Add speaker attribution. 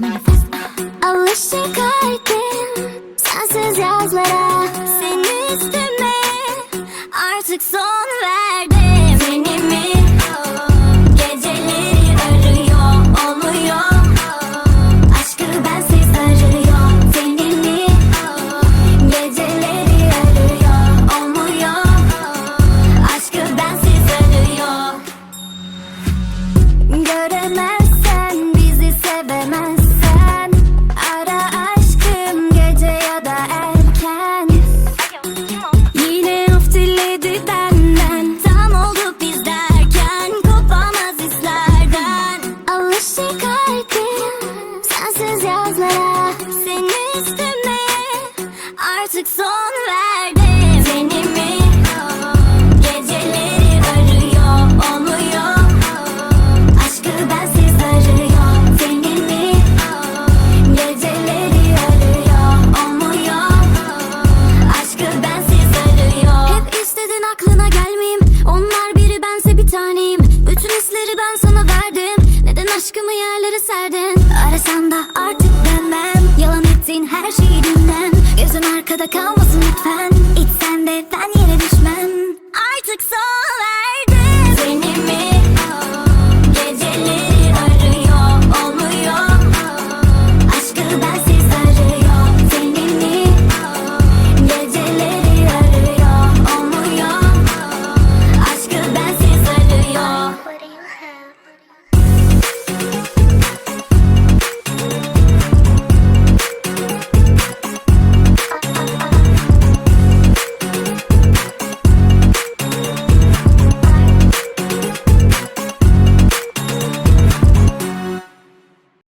Speaker 1: Manifest Alışık kalbim Sensiz yazlara Seni Artık son Artık son verdim Seni Geceleri arıyor Olmuyor Aşkı bensiz arıyor. Seni Geceleri arıyor Olmuyor Aşkı bensiz arıyor. Hep istedin aklına gelmeyeyim. Onlar biri bense bir taneyim. Bütün hisleri ben sana verdim. Neden aşkımı yerlere serdin? Arasan da artık dönmem Yalan ettiğin her şeyi dinlen Gözün arkada kalmasın lütfen. İçsen de ben yere düşmem. Artık son